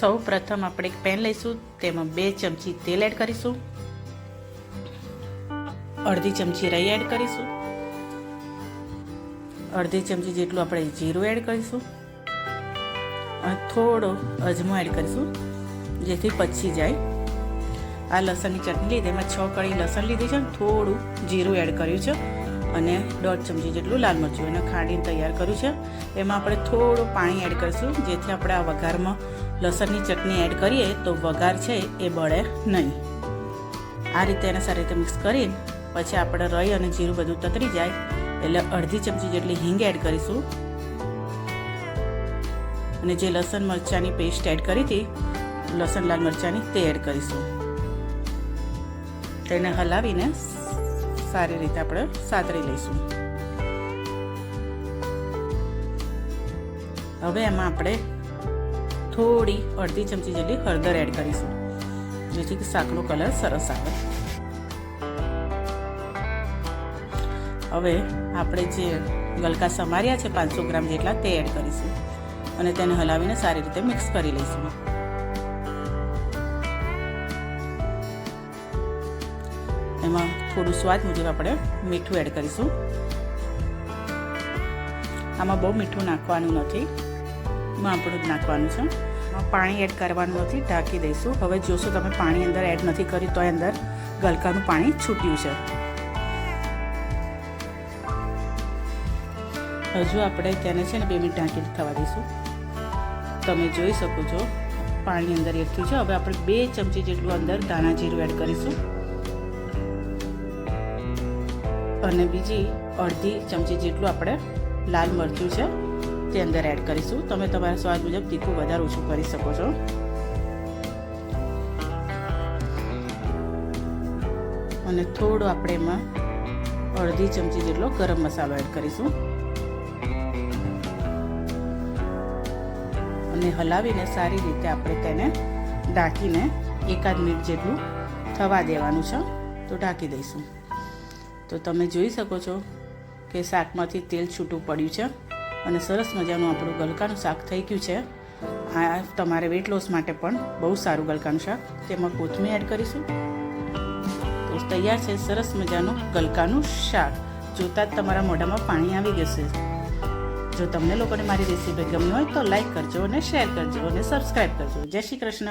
સૌ પ્રથમ આપણે એક પેન લઈશું, તેમાં બે ચમચી તેલ એડ કરીશું. અડધી ચમચી રઈ એડ કરીશું. અડધી ચમચી જેટલું આપણે જીરું એડ કરીશું. અને થોડો અજમો એડ કરીશું, જેથી પચી જાય. આ લસણની ચટણી લીધી, એમાં છ કળી લસણ લીધી છે, થોડું જીરું એડ કર્યું છે. અને દોઢ ચમચી જેટલું લાલ મરચું એને ખાંડીને તૈયાર કર્યું છે. એમાં આપણે થોડું પાણી એડ કરીશું, જેથી આપણે આ વઘારમાં લસણની ચટણી એડ કરીએ તો વઘાર છે એ બળે નહીં. આ રીતે એને સારી રીતે મિક્સ કરીને પછી આપણે રઈ અને જીરું બધું તતરી જાય, એટલે અડધી ચમચી જેટલી હિંગ એડ કરીશું. અને જે લસણ મરચાંની પેસ્ટ એડ કરી હતી, લસણ લાલ મરચાંની તે એડ કરીશું. તેને હલાવીને સારી રીતે આપણે સાતરી લઈશું. હવે એમાં આપણે થોડી અડધી ચમચી જેટલી હળદર એડ કરીશું, જેથી શાકનો કલર સરસ આવે. હવે આપણે જે ગલકા સમાર્યા છે, પાંચસો ગ્રામ જેટલા, તે એડ કરીશું અને તેને હલાવીને સારી રીતે મિક્સ કરી લઈશું. એમાં થોડું સ્વાદ મુજબ આપણે મીઠું એડ કરીશું. આમાં બહુ મીઠું નાખવાનું નથી. આપણું જ નાખવાનું છે. પાણી એડ કરવાનું નથી, ઢાંકી દઈશું. હવે જોશો તમે પાણી અંદર એડ નથી કર્યું તો અંદર ગલકાનું પાણી છૂટ્યું છે. હજુ આપણે તેને છે ને બે મિનિટ ઢાંકી થવા દઈશું. તમે જોઈ શકો છો, પાણી અંદર એડ થયું છે. હવે આપણે બે ચમચી જેટલું અંદર ધાણા જીરું એડ કરીશું. અને બીજી અડધી ચમચી જેટલું આપણે લાલ મરચું છે તે અંદર એડ કરીશું. તમે તમારા સ્વાદ મુજબ તીખું વધારે ઓછું કરી શકો છો. અને થોડો આપણે એમાં અડધી ચમચી જેટલો ગરમ મસાલો એડ કરીશું. અને હલાવીને સારી રીતે આપણે તેને ઢાંકીને એકાદ મિનિટ જેટલું થવા દેવાનું છે. તો ઢાંકી દઈશું. તો તમે જોઈ શકો છો કે શાકમાંથી તેલ છૂટું પડ્યું છે અને સરસ મજાનું આપણું ગલકાનું શાક થઈ ગયું છે. આ તમારે વેટ લોસ માટે પણ બહુ સારું ગલકાનું શાક. તેમાં કોથમીર એડ કરીશું. તો તૈયાર છે સરસ મજાનું ગલકાનું શાક. જોતાં જ તમારા મોઢામાં પાણી આવી જશે. જો તમને લોકોને મારી રેસીપી ગમી હોય તો લાઈક કરજો અને શેર કરજો અને સબસ્ક્રાઈબ કરજો. જય શ્રી કૃષ્ણ.